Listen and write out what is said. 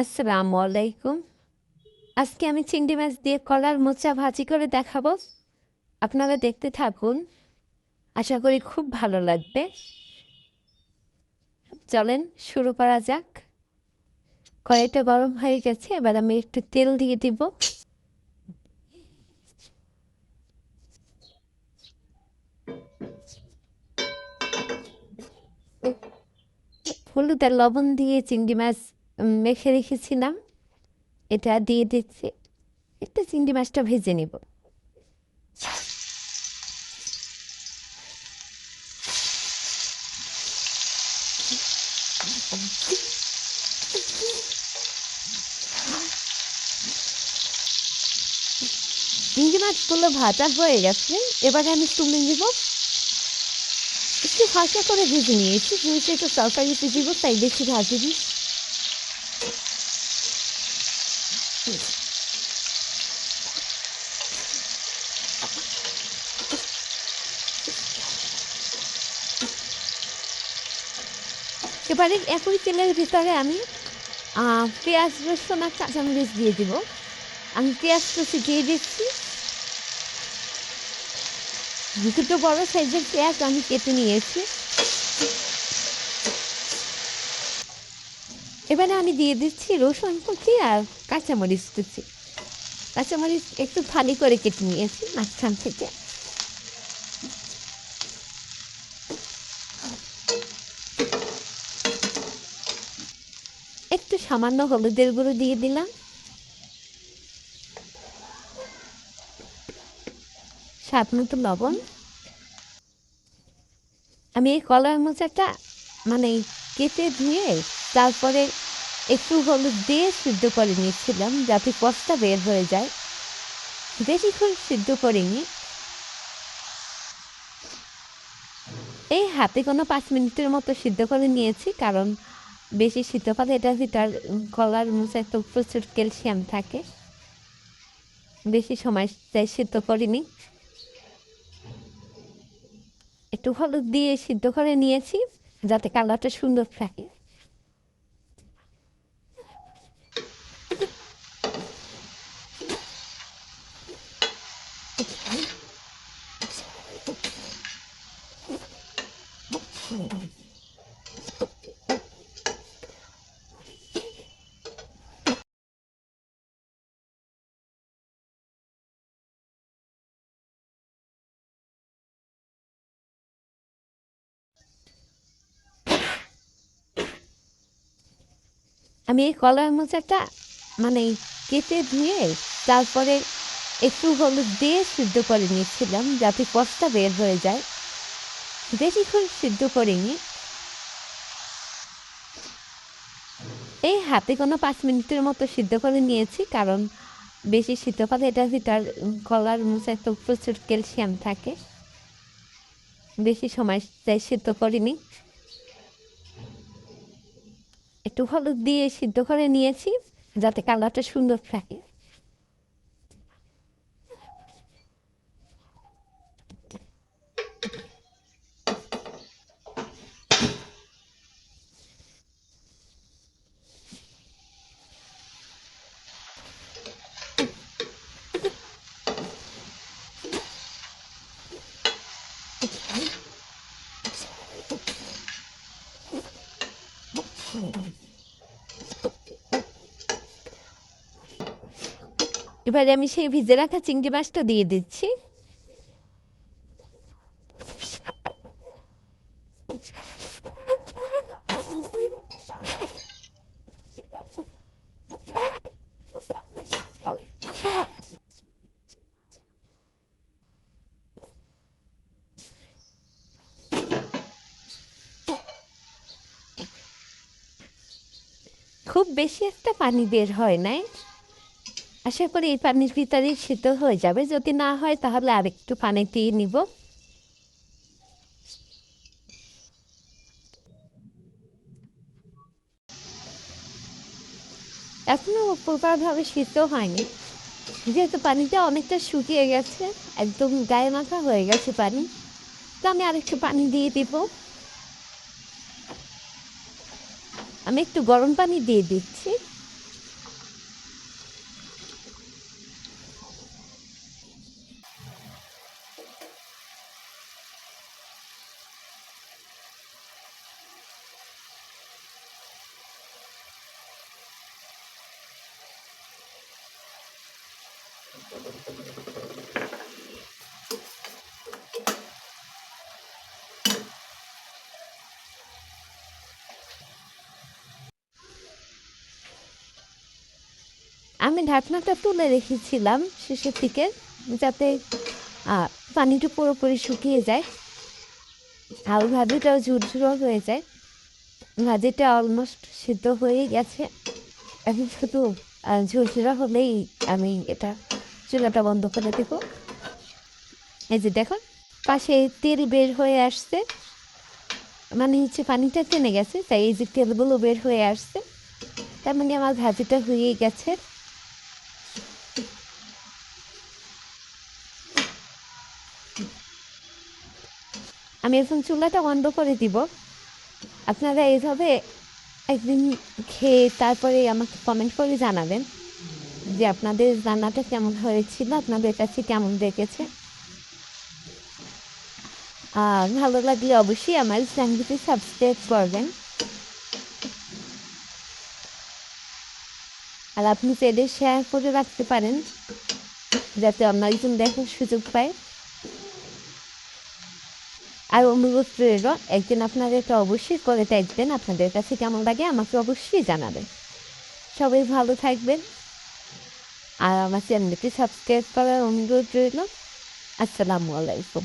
আসসালামু আলাইকুম। আজকে আমি চিংড়ি মাছ দিয়ে কলার মোচা ভাজি করে দেখাবো। আপনারা দেখতে থাকুন। আশা করি খুব ভালো লাগবে। চলেন শুরু করা যাক। কড়াইটা গরম হয়ে গেছে, এবার আমি একটু তেল দিয়ে দিব। হলুদ আর লবণ দিয়ে চিংড়ি মাছ মেখে রেখেছিলাম। এটা দিয়ে দিচ্ছি। একটা চিংড়ি মাছটা ভেজে নেব। চিংড়ি মাছগুলো ভাজা হয়ে গেছে। এবারে আমি তুলে নেব। একটু হালকা করে ভেজে নিয়েছি। যেহেতু একটু তরকারিতে দিব, তাই বেশি ভাজি দিই এবারে একই তেলের ভিতরে আমি পেঁয়াজ, রসুন আর কাঁচামরিচ দিয়ে দিব। আমি পেঁয়াজ কুচি দিয়ে দিচ্ছি। দুটো বড় সাইজের পেঁয়াজ আমি কেটে নিয়েছি। এবারে আমি দিয়ে দিচ্ছি রসুন কুচি আর কাঁচামরিচ কুচি। কাঁচামরিচ একটু ফালি করে কেটে নিয়েছি মাঝখান থেকে। একটু সামান্য হলুদের গুঁড়ো দিয়ে দিলাম। স্বাদ মতো লবণ। আমি এই কলার মোচাটা মানে কেটে ধুয়ে তারপরে একটু হলুদ দিয়ে সিদ্ধ করে নিয়েছিলাম যাতে কষটা বের হয়ে যায়। বেশিক্ষণ সিদ্ধ করিনি। এই হাতে কোনো পাঁচ মিনিটের মতো সিদ্ধ করে নিয়েছি, কারণ বেশি সিদ্ধ পালে এটার ভিতর কলার মোচায় তো প্রচুর ক্যালসিয়াম থাকে। বেশি সময় তাই সিদ্ধ করিনি। একটু হলুদ দিয়ে সিদ্ধ করে নিয়েছি, যাতে কালারটা সুন্দর থাকে। আমি এই কলার মোচাটা মানে কেটে ধুয়ে তারপরে একটু হলুদ দিয়ে সিদ্ধ করে নিয়েছিলাম যাতে কষটা বের হয়ে যায়। বেশিক্ষণ সিদ্ধ করিনি এই হাতে কোনো পাঁচ মিনিটের মতো সিদ্ধ করে নিয়েছি, কারণ বেশি সিদ্ধ পালে এটার ভিতর কলার মোচায় তো প্রচুর ক্যালসিয়াম থাকে। বেশি সময় তাই সিদ্ধ করিনি। একটু হলুদ দিয়ে সিদ্ধ করে নিয়েছি, যাতে কালারটা সুন্দর থাকে। এবারে আমি সেই ভিজে রাখা চিংড়ি মাছটা দিয়ে দিচ্ছি। খুব বেশি একটা পানি বের হয় নাই। আশা করি এই পানির ভিতরেই সিদ্ধ হয়ে যাবে। যদি না হয়, তাহলে আর একটু পানি দিয়ে নিব। এখনও প্রপারভাবে সিদ্ধ হয়নি। যেহেতু পানিটা অনেকটা শুকিয়ে গেছে, একদম গায়ে মাখা হয়ে গেছে পানি, তো আমি আরেকটু পানি দিয়ে দিব। আমি একটু গরম পানি দিয়ে দিচ্ছি Thank you. আমি ঢাকনাটা তুলে রেখেছিলাম শেষের দিকে, যাতে পানিটা পুরোপুরি শুকিয়ে যায়। আর ভাজিটাও ঝুরঝুরো হয়ে যায়। ভাজিটা অলমোস্ট সিদ্ধ হয়ে গেছে। এখন শুধু ঝুরঝুরা হলেই আমি এটা চুলাটা বন্ধ করে দেব। এই যে দেখুন, পাশে তেল বের হয়ে আসছে। মানে হচ্ছে পানিটা টেনে গেছে, তাই এই যে তেলগুলো বের হয়ে আসছে। তার মানে আমার ভাজিটা হয়ে গেছে। আমি এখন চুলাটা বন্ধ করে দিব। আপনারা এইভাবে একদিন খেয়ে তারপরে আমাকে কমেন্ট করে জানাবেন যে আপনাদের রান্নাটা কেমন হয়েছিল, আপনাদের কাছে কেমন দেখেছে আর ভালো লাগলে অবশ্যই আমার চ্যানেলটি সাবস্ক্রাইব করবেন। আর আপনি চাইলে শেয়ার করে রাখতে পারেন, যাতে অন্য একজন দেখার সুযোগ পায়। আর অনুরোধ রইল, একদিন আপনারা অবশ্যই করে দেখবেন, আপনাদের কাছে কেমন লাগে আমাকে অবশ্যই জানাবেন। সবাই ভালো থাকবেন। আর আমার চ্যানেলটি সাবস্ক্রাইব করার অনুরোধ রইল। আসসালামু আলাইকুম।